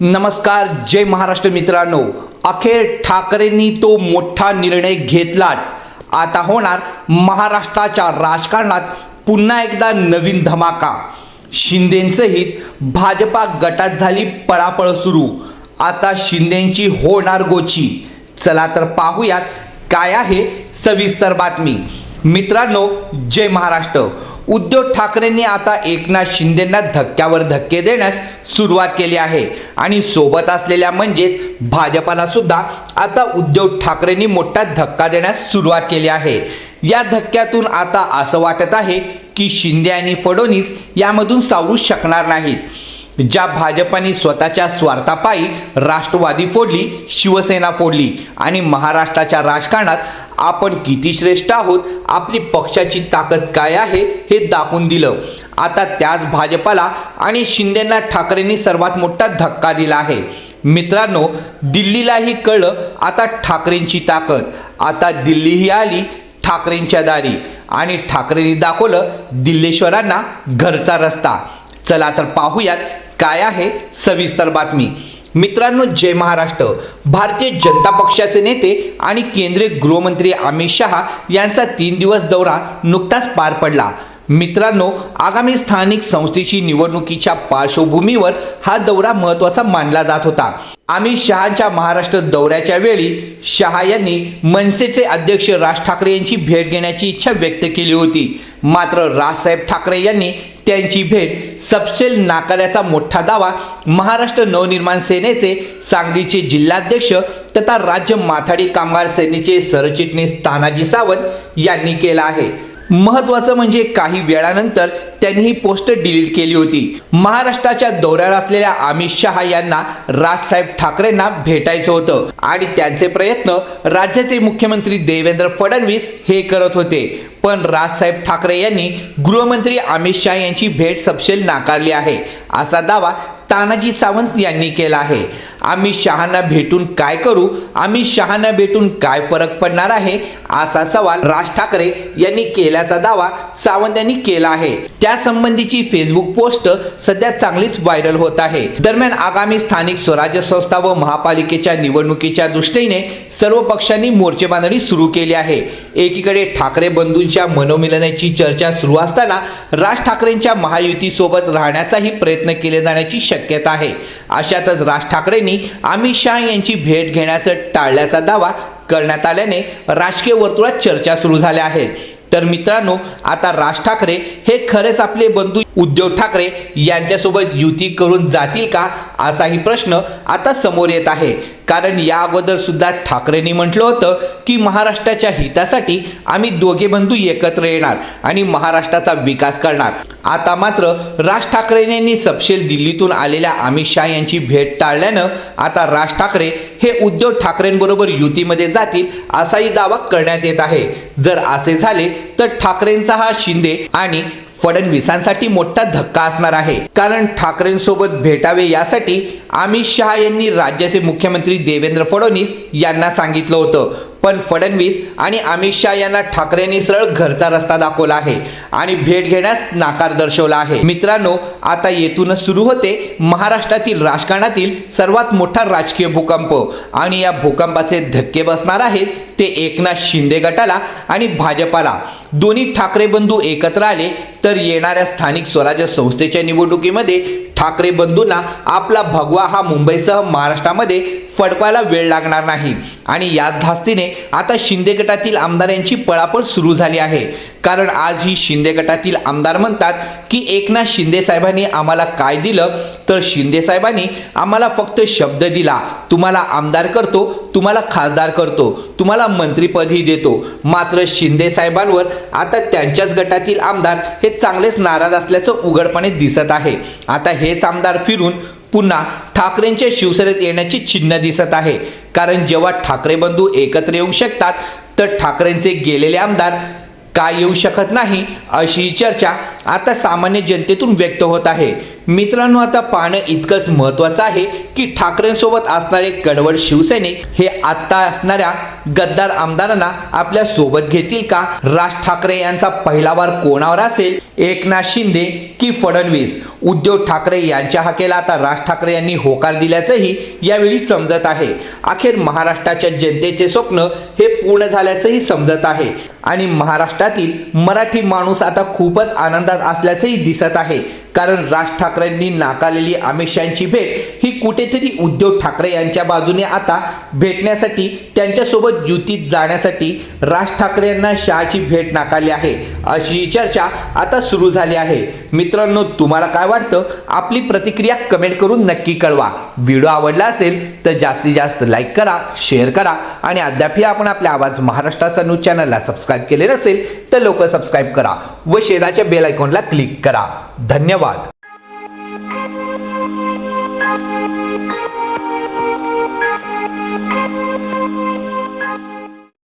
नमस्कार जय महाराष्ट्र मित्रांनो. अखेर ठाकरेंनी तो मोठा निर्णय घेतलाच. आता होणार महाराष्ट्राच्या राजकारणात पुन्हा एकदा नवीन धमाका. शिंदेंसहित भाजपा गटात झाली पळापळ सुरू. आता शिंदेची होणार गोची. चला तर पाहूयात काय आहे सविस्तर बातमी. मित्रांनो जय महाराष्ट्र. उद्धव ठाकरेंनी आता एकनाथ शिंदेंना धक्क्यावर धक्के देण्यास सुरुवात केली आहे. आणि सोबत असलेल्या म्हणजेच भाजपाला सुद्धा आता उद्धव ठाकरेंनी मोठा धक्का देण्यास सुरुवात केली आहे. या धक्क्यातून आता असं वाटत आहे की शिंदे आणि फडणवीस यामधून सावरू शकणार नाहीत. ज्या भाजपाने स्वतःच्या स्वार्थापायी राष्ट्रवादी फोडली शिवसेना फोडली आणि महाराष्ट्राच्या राजकारणात आपण किती श्रेष्ठ आहोत? आपली पक्षाची ताकद काय आहे? हे दाखवून दिलं. आता त्याच भाजपाला आणि शिंदेना ठाकरेंनी सर्वात मोठा धक्का दिला आहे. मित्रांनो दिल्लीलाही कळलं आता ठाकरेंची ताकद. आता दिल्लीही आली ठाकरेंच्या दारी. आणि ठाकरेंनी दाखवलं दिल्लेश्वरांना घरचा रस्ता. चला तर पाहूयात काय आहे सविस्तर बातमी. मित्रांनो जय महाराष्ट्र. भारतीय जनता पक्षाचे नेते आणि केंद्रीय गृहमंत्री अमित शहा यांचा तीन दिवस दौरा नुकताच पार पडला. मित्रांनो आगामी स्थानिक संस्थेची निवडणुकीच्या पार्श्वभूमीवर हा दौरा महत्त्वाचा मानला जात होता. अमित शहाच्या महाराष्ट्र दौऱ्याच्या वेळी शहा यांनी मनसेचे अध्यक्ष राज ठाकरे यांची भेट घेण्याची इच्छा व्यक्त केली होती. मात्र राजसाहेब ठाकरे यांनी त्यांची भेट सपशेल नाकारण्याचा मोठा दावा महाराष्ट्र नवनिर्माण सेनेचे सांगलीचे जिल्हाध्यक्ष तथा राज्य माथाडी कामगार सेनेचे सरचिटणीस तानाजी सावंत यांनी केला आहे. महत्वाचं म्हणजे काही वेळानंतर त्यांनी ही पोस्ट डिलीट केली होती. महाराष्ट्राच्या दौऱ्यावर असलेल्या अमित शहा यांना राजसाहेब ठाकरेंना भेटायचं होतं आणि त्यांचे प्रयत्न राज्याचे मुख्यमंत्री देवेंद्र फडणवीस हे करत होते. पण राजसाहेब ठाकरे यांनी गृहमंत्री अमित शहा यांची भेट सपशेल नाकारली आहे असा दावा तानाजी सावंत यांनी केला आहे. आम्ही शहाना भेटून काय करू? आम्ही शहाना भेटून काय फरक पडणार आहे? असा सवाल राज ठाकरे यांनी केल्याचा दावा सावंत यांनी केला आहे. त्या संबंधीची फेसबुक पोस्ट सध्या चांगलीच व्हायरल होत आहे. दरम्यान आगामी स्थानिक स्वराज्य संस्था व महापालिकेच्या निवडणुकीच्या दृष्टीने सर्व पक्षांनी मोर्चे बांधणी सुरू केली आहे. एकीकडे ठाकरे बंधूंच्या मनोमिलनाची चर्चा सुरू असताना राज ठाकरेंच्या महायुतीसोबत राहण्याचाही प्रयत्न केले जाण्याची शक्यता आहे. अशातच राज ठाकरेंनी अमित शहा यांची भेट घेण्याचं टाळल्याचा दावा करण्यात आल्याने राजकीय वर्तुळात चर्चा सुरू झाल्या आहेत. तर मित्रांनो आता राज ठाकरे हे खरेच आपले बंधू उद्धव ठाकरे यांच्यासोबत युती करून जातील का? असाही प्रश्न आता समोर येत आहे. कारण या अगोदर सुद्धा ठाकरेंनी म्हटलं होतं की महाराष्ट्राच्या हितासाठी आम्ही दोघे बंधू एकत्र येणार आणि महाराष्ट्राचा विकास करणार. आता मात्र राज ठाकरे यांनी सपशेल दिल्लीतून आलेल्या अमित शहा यांची भेट टाळल्यानं आता राज ठाकरे हे उद्धव ठाकरेंबरोबर युतीमध्ये जातील असाही दावा करण्यात येत आहे. जर असे झाले तर ठाकरेंचा हा शिंदे आणि फडणवीसांसाठी मोठा धक्का असणार आहे. कारण ठाकरेंसोबत भेटावे यासाठी अमित शहा यांनी राज्याचे मुख्यमंत्री देवेंद्र फडणवीस यांना सांगितलं होतं. पण फडणवीस आणि अमित शहा यांना ठाकरेंनी सरळ घरचा रस्ता दाखवला आहे आणि भेट घेण्यास नाकार दर्शवला आहे. मित्रांनो आता येथूनच सुरू होते महाराष्ट्रातील राजकारणातील सर्वात मोठा राजकीय भूकंप. आणि या भूकंपाचे धक्के बसणार आहेत ते एकनाथ शिंदे गटाला आणि भाजपाला. दोन्ही ठाकरे बंधू एकत्र आले तर येणाऱ्या स्थानिक स्वराज्य संस्थेच्या निवडणुकीमध्ये ठाकरे बंधूंना आपला भगवा हा मुंबईसह महाराष्ट्रामध्ये फडकवायला वेळ लागणार नाही. आणि याच धास्तीने आता शिंदे गटातील आमदारांची पळापळ सुरू झाली आहे. कारण आज ही शिंदे गटातील आमदार म्हणतात की एकनाथ शिंदे साहेबांनी आम्हाला काय दिलं? तर शिंदे साहेबांनी आम्हाला फक्त शब्द दिला. तुम्हाला आमदार करतो तुम्हाला खासदार करतो तुम्हाला मंत्रीपदही देतो. मात्र शिंदे साहेबांवर आता त्यांच्याच गटातील आमदार हे चांगलेच नाराज असल्याचं उघडपणे दिसत आहे. आता हेच आमदार फिरून पुन्हा ठाकरेंच्या शिवसेनेत येण्याची चिन्ह दिसत आहे. कारण जेव्हा ठाकरे बंधू एकत्र येऊ शकतात तर ठाकरेंचे गेलेले आमदार का येऊ शकत नाही अशी चर्चा आता सामान्य जनतेतून व्यक्त होत आहे. मित्रांनो आता पाहणं इतकंच महत्वाचं आहे की ठाकरेंसोबत असणारे कडवड शिवसैनिक हे आत्ता असणाऱ्या गद्दार आमदारांना आपल्यासोबत घेतील का? राज ठाकरे यांचा पहिला वार कोणावर असेल? एकनाथ शिंदे की फडणवीस? उद्धव ठाकरे यांच्या हाकेला आता राज ठाकरे यांनी होकार दिल्याचंही यावेळी समजत आहे. अखेर महाराष्ट्राच्या जनतेचे स्वप्न हे पूर्ण झाल्याचंही समजत आहे. आणि महाराष्ट्रातील मराठी माणूस आता खूपच आनंदात असल्याचेही दिसत आहे. कारण राज ठाकरेंनी नाकारलेली अमित शहाची भेट ही कुठेतरी उद्धव ठाकरे यांच्या बाजूने आता भेटण्यासाठी त्यांच्यासोबत युतीत जाण्यासाठी राज ठाकरे यांना शहाची भेट नाकारली आहे अशी चर्चा आता सुरू झाली आहे. मित्रांनो तुम्हाला काय वाटतं? आपली प्रतिक्रिया कमेंट करून नक्की कळवा. व्हिडिओ आवडला असेल तर जास्तीत जास्त लाईक करा शेअर करा आणि अद्यापही आपण आपल्या आवाज महाराष्ट्राचा न्यूज चॅनलला सबस्क्राईब केले नसेल तर लवकर सबस्क्राईब करा व शेजारच्या बेल आयकॉनला क्लिक करा. धन्यवाद.